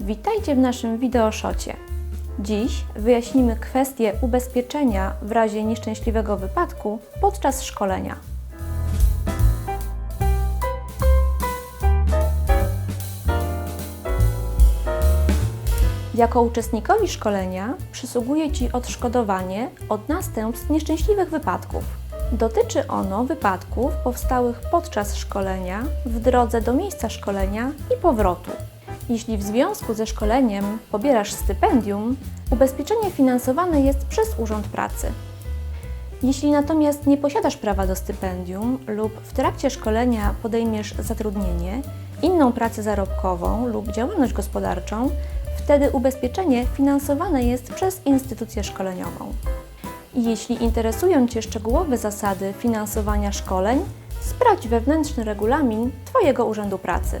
Witajcie w naszym wideoszocie. Dziś wyjaśnimy kwestię ubezpieczenia w razie nieszczęśliwego wypadku podczas szkolenia. Jako uczestnikowi szkolenia przysługuje Ci odszkodowanie od następstw nieszczęśliwych wypadków. Dotyczy ono wypadków powstałych podczas szkolenia, w drodze do miejsca szkolenia i powrotu. Jeśli w związku ze szkoleniem pobierasz stypendium, ubezpieczenie finansowane jest przez Urząd Pracy. Jeśli natomiast nie posiadasz prawa do stypendium lub w trakcie szkolenia podejmiesz zatrudnienie, inną pracę zarobkową lub działalność gospodarczą, wtedy ubezpieczenie finansowane jest przez instytucję szkoleniową. Jeśli interesują Cię szczegółowe zasady finansowania szkoleń, sprawdź wewnętrzny regulamin Twojego Urzędu Pracy.